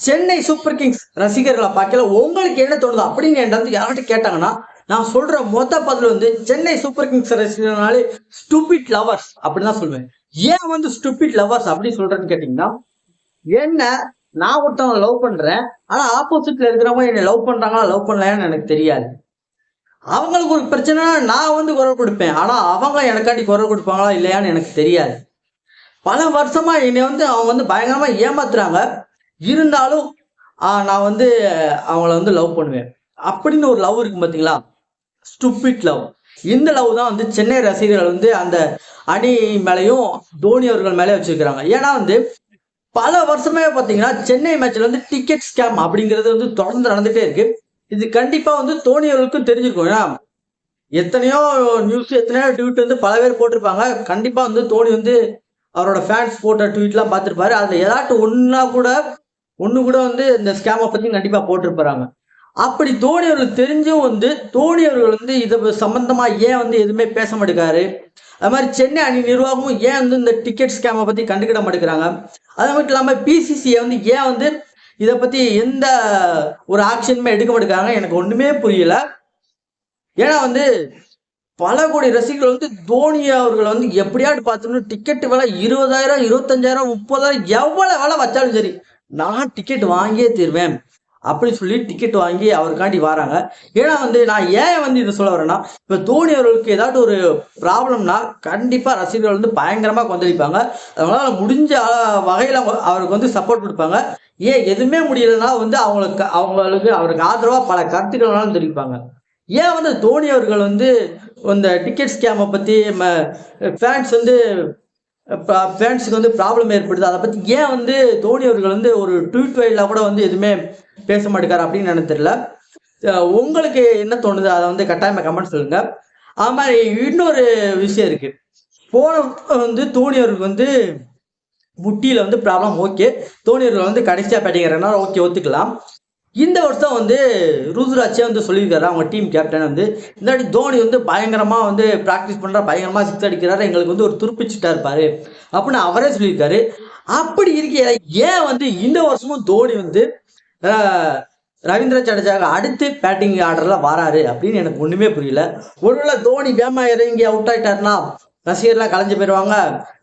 Chennai Super Kings ரசிகர்களை பார்க்கல. உங்களுக்கு என்ன தோணுது அப்படின்னு என்கிட்ட வந்து யார்கிட்ட கேட்டாங்கன்னா நான் சொல்ற மொத்த பதில் வந்து சென்னை சூப்பர் கிங்ஸ் ரசிகர்னாலே ஸ்டூபிட் லவர்ஸ் அப்படின்னு தான் சொல்லுவேன் ஏன் வந்து ஸ்டூபிட் லவர்ஸ் அப்படின்னு சொல்றேன்னு கேட்டீங்கன்னா என்ன நான் ஒருத்தவங்க லவ் பண்றேன் ஆனா ஆப்போசிட்ல இருக்கிறவங்க என்னை லவ் பண்றாங்களா லவ் பண்ணலையான்னு எனக்கு தெரியாது. அவங்களுக்கு ஒரு பிரச்சனைனா நான் வந்து குரல் கொடுப்பேன் ஆனா அவங்க எனக்காட்டி குரல் கொடுப்பாங்களா இல்லையான்னு எனக்கு தெரியாது. பல வருஷமா என்னை வந்து அவங்க வந்து பயங்கரமா ஏமாத்துறாங்க. இருந்தாலும் நான் வந்து அவங்கள வந்து லவ் பண்ணுவேன். அப்படின்னு ஒரு லவ் இருக்கு பார்த்தீங்களா ஸ்டூபிட் லவ் இந்த லவ் தான் வந்து சென்னை ரசிகர்கள் வந்து அந்த அணி மேலேயும் தோனி அவர்கள் மேலே வச்சிருக்கிறாங்க. ஏன்னா வந்து பல வருஷமே பார்த்தீங்கன்னா சென்னை மேட்ச்ல வந்து டிக்கெட் ஸ்கேம் அப்படிங்கிறது வந்து தொடர்ந்து நடந்துட்டே இருக்கு. இது கண்டிப்பா வந்து தோனி அவர்களுக்கும் தெரிஞ்சிருக்கும். ஏன்னா எத்தனையோ நியூஸ் எத்தனையோ ட்வீட் வந்து பல பேர் போட்டிருப்பாங்க. கண்டிப்பா வந்து தோனி வந்து அவரோட ஃபேன்ஸ் போட்ட ட்வீட்லாம் பார்த்துருப்பாரு. அதில் ஏதாட்டும் ஒன்றா கூட ஒன்று கூட வந்து இந்த ஸ்கேமை பற்றி கண்டிப்பாக போட்டிருப்பாங்க. அப்படி தோனி அவர்களுக்கு தெரிஞ்சும் வந்து தோனி அவர்கள் வந்து இதை சம்பந்தமாக ஏன் வந்து எதுவுமே பேச மாட்டேங்காரு? அது மாதிரி சென்னை அணி நிர்வாகமும் ஏன் வந்து இந்த டிக்கெட் ஸ்கேமை பற்றி கண்டுக்கிட மாட்டேங்கிறாங்க? அது மட்டும் இல்லாமல் பிசிசிஐ வந்து ஏன் வந்து இதை பற்றி எந்த ஒரு ஆக்ஷனுமே எடுக்க மாட்டேங்கிறாங்க? எனக்கு ஒன்றுமே புரியல. ஏன்னா வந்து பல கோடி ரசிகர்கள் வந்து தோனி அவர்களை வந்து எப்படியாட்டு பார்த்தோம்னா டிக்கெட்டு விலை இருபதாயிரம் இருபத்தஞ்சாயிரம் முப்பதாயிரம் எவ்வளோ விலை வச்சாலும் சரி. நான் டிக்கெட் வாங்கியே தீர்வேன். அப்படி சொல்லி டிக்கெட் வாங்கி அவருக்காண்டி வராங்க. ஏன்னா வந்து நான் ஏன் வந்து இதை சொல்ல வரேன்னா இப்போ தோனி அவர்களுக்கு ஏதாட்டும் ஒரு ப்ராப்ளம்னா கண்டிப்பாக ரசிகர்கள் வந்து பயங்கரமாக கொந்தளிப்பாங்க. அதனால முடிஞ்ச வகையில் அவருக்கு வந்து சப்போர்ட் கொடுப்பாங்க. ஏன் எதுவுமே முடியலன்னா வந்து அவங்களுக்கு அவங்களுக்கு அவருக்கு ஆதரவாக பல கருத்துக்கள்னாலும் தெரிவிப்பாங்க. ஏன் வந்து தோனி அவர்கள் வந்து இந்த டிக்கெட் ஸ்கேமை பற்றி ஃபேன்ஸ் வந்து ஃபேன்ஸுக்கு வந்து ப்ராப்ளம் ஏற்படுது. அதை பற்றி ஏன் வந்து தோனி அவர்கள் வந்து ஒரு ட்வீட் வழியில் கூட வந்து எதுவுமே பேச மாட்டேங்கார் அப்படின்னு எனக்கு தெரியல. உங்களுக்கு என்ன தோணுது? அதை வந்து கட்டாயமாக கமெண்ட் சொல்லுங்க. அது மாதிரி இன்னொரு விஷயம் இருக்கு. போன வந்து தோனி அவருக்கு வந்து முட்டியில் வந்து ப்ராப்ளம் ஓகே தோனி அவர்கள் வந்து கடைசியாக பேட்டிங்கிறனால ஓகே ஒத்துக்கலாம். இந்த வருஷம் வந்து ருதுராஜே வந்து சொல்லியிருக்காரு. அவங்க டீம் கேப்டன் வந்து. இந்த வாட்டி தோனி வந்து பயங்கரமாக வந்து ப்ராக்டிஸ் பண்ணுறா பயங்கரமாக சிக்ஸ் அடிக்கிறாரு. எங்களுக்கு வந்து ஒரு துருப்பிச்சுட்டா இருப்பாரு அப்படின்னு அவரே சொல்லியிருக்காரு. அப்படி இருக்கையில ஏன் வந்து இந்த வருஷமும் தோனி வந்து ரவீந்திர ஜடேஜாவுக்கு அடுத்து பேட்டிங் ஆர்டரில் வராரு அப்படின்னு எனக்கு ஒன்றுமே புரியல. ஒருவேளை தோனி வேமா இறங்கி அவுட் ஆகிட்டாருன்னா ரசிகர்லாம் கலைஞ்சு போயிடுவாங்க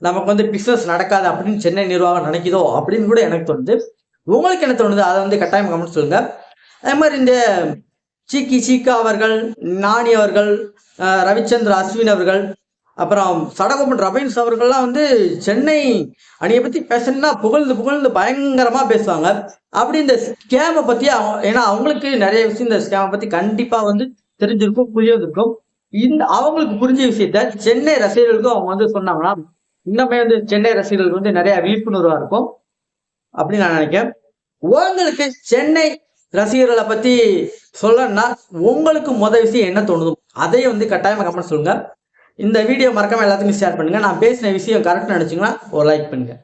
நமக்கு வந்து பிஸ்னஸ் நடக்காது அப்படின்னு சென்னை நிர்வாகம் நினைக்குதோ அப்படின்னு கூட எனக்கு தோணுது. உங்களுக்கு என்ன தோணுது? அதை வந்து கட்டாயம் கமெண்ட் சொல்லுங்க. அதே மாதிரி இந்த சீக்கி சீக்கா அவர்கள் நாணி அவர்கள் ரவிச்சந்திர அஸ்வின் அவர்கள் அப்புறம் சடகோபன் ரபீன்ஸ் அவர்கள்லாம் வந்து சென்னை அணியை பத்தி பேசணும்னா புகழ்ந்து புகழ்ந்து பயங்கரமா பேசுவாங்க. அப்படி இந்த ஸ்கேமை பத்தி அவங்க ஏன்னா அவங்களுக்கு நிறைய விஷயம் இந்த ஸ்கேமை பத்தி கண்டிப்பா வந்து தெரிஞ்சிருக்கும் புரிஞ்சிருக்கும். இந்த அவங்களுக்கு புரிஞ்ச விஷயத்த சென்னை ரசிகர்களுக்கும் அவங்க வந்து சொன்னாங்கன்னா இன்னுமே வந்து சென்னை ரசிகர்களுக்கு வந்து நிறைய விழிப்புணர்வா இருக்கும். அப்படின்னு நான் நினைக்கிறேன். உங்களுக்கு சென்னை ரசிகர்களை பத்தி சொல்லணும்னா உங்களுக்கு முத விஷயம் என்ன தோணுதும் அதையும் வந்து கட்டாயமாக கமெண்ட் சொல்லுங்க. இந்த வீடியோ மறக்காம எல்லாத்துக்கும் ஷேர் பண்ணுங்க. நான் பேசின விஷயம் கரெக்ட் நினைச்சிங்கன்னா ஒரு லைக் பண்ணுங்க.